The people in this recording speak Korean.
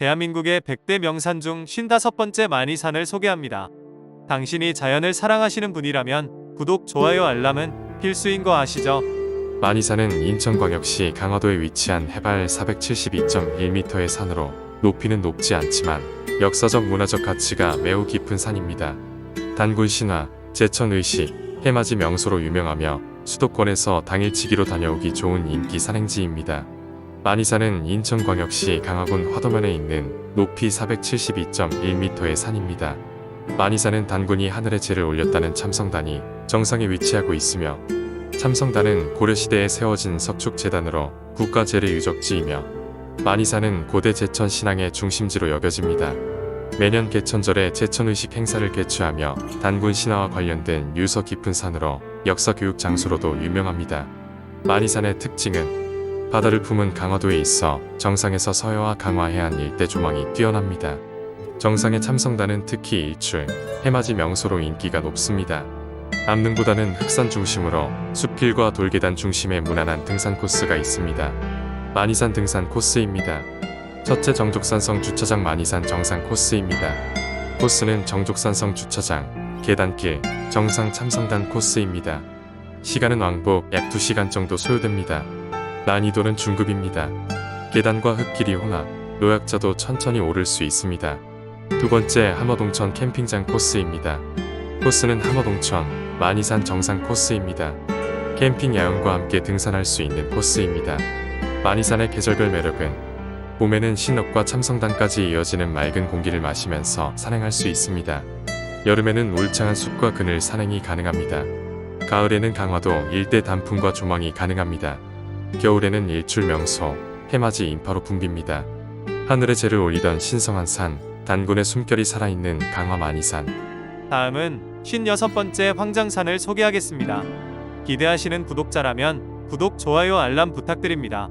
대한민국의 100대 명산 중 55번째 만이산을 소개합니다. 당신이 자연을 사랑하시는 분이라면 구독, 좋아요, 알람은 필수인 거 아시죠? 만이산은 인천광역시 강화도에 위치한 해발 472.1m의 산으로 높이는 높지 않지만 역사적 문화적 가치가 매우 깊은 산입니다. 단군 신화, 제천 의식, 해맞이 명소로 유명하며 수도권에서 당일치기로 다녀오기 좋은 인기 산행지입니다. 만이산은 인천광역시 강화군 화도면에 있는 높이 472.1m의 산입니다. 만이산은 단군이 하늘에 재를 올렸다는 참성단이 정상에 위치하고 있으며 참성단은 고려시대에 세워진 석축재단으로 국가재래 유적지이며 만이산은 고대 제천 신앙의 중심지로 여겨집니다. 매년 개천절에 제천의식 행사를 개최하며 단군 신화와 관련된 유서 깊은 산으로 역사 교육 장소로도 유명합니다. 만이산의 특징은 바다를 품은 강화도에 있어 정상에서 서해와 강화 해안 일대 조망이 뛰어납니다. 정상의 참성단은 특히 일출, 해맞이 명소로 인기가 높습니다. 암릉보다는 흑산 중심으로 숲길과 돌계단 중심의 무난한 등산 코스가 있습니다. 만이산 등산 코스입니다. 첫째 정족산성 주차장 만이산 정상 코스입니다. 코스는 정족산성 주차장, 계단길, 정상 참성단 코스입니다. 시간은 왕복 약 2시간 정도 소요됩니다. 난이도는 중급입니다. 계단과 흙길이 혼합, 노약자도 천천히 오를 수 있습니다. 두 번째 함어동천 캠핑장 코스입니다. 코스는 함어동천, 만이산 정상 코스입니다. 캠핑 야영과 함께 등산할 수 있는 코스입니다. 만이산의 계절별 매력은 봄에는 신업과 참성단까지 이어지는 맑은 공기를 마시면서 산행할 수 있습니다. 여름에는 울창한 숲과 그늘 산행이 가능합니다. 가을에는 강화도 일대 단풍과 조망이 가능합니다. 겨울에는 일출 명소, 해맞이 인파로 붐빕니다. 하늘에 재를 올리던 신성한 산, 단군의 숨결이 살아있는 강화 만이산. 다음은 56번째 황장산을 소개하겠습니다. 기대하시는 구독자라면 구독, 좋아요, 알람 부탁드립니다.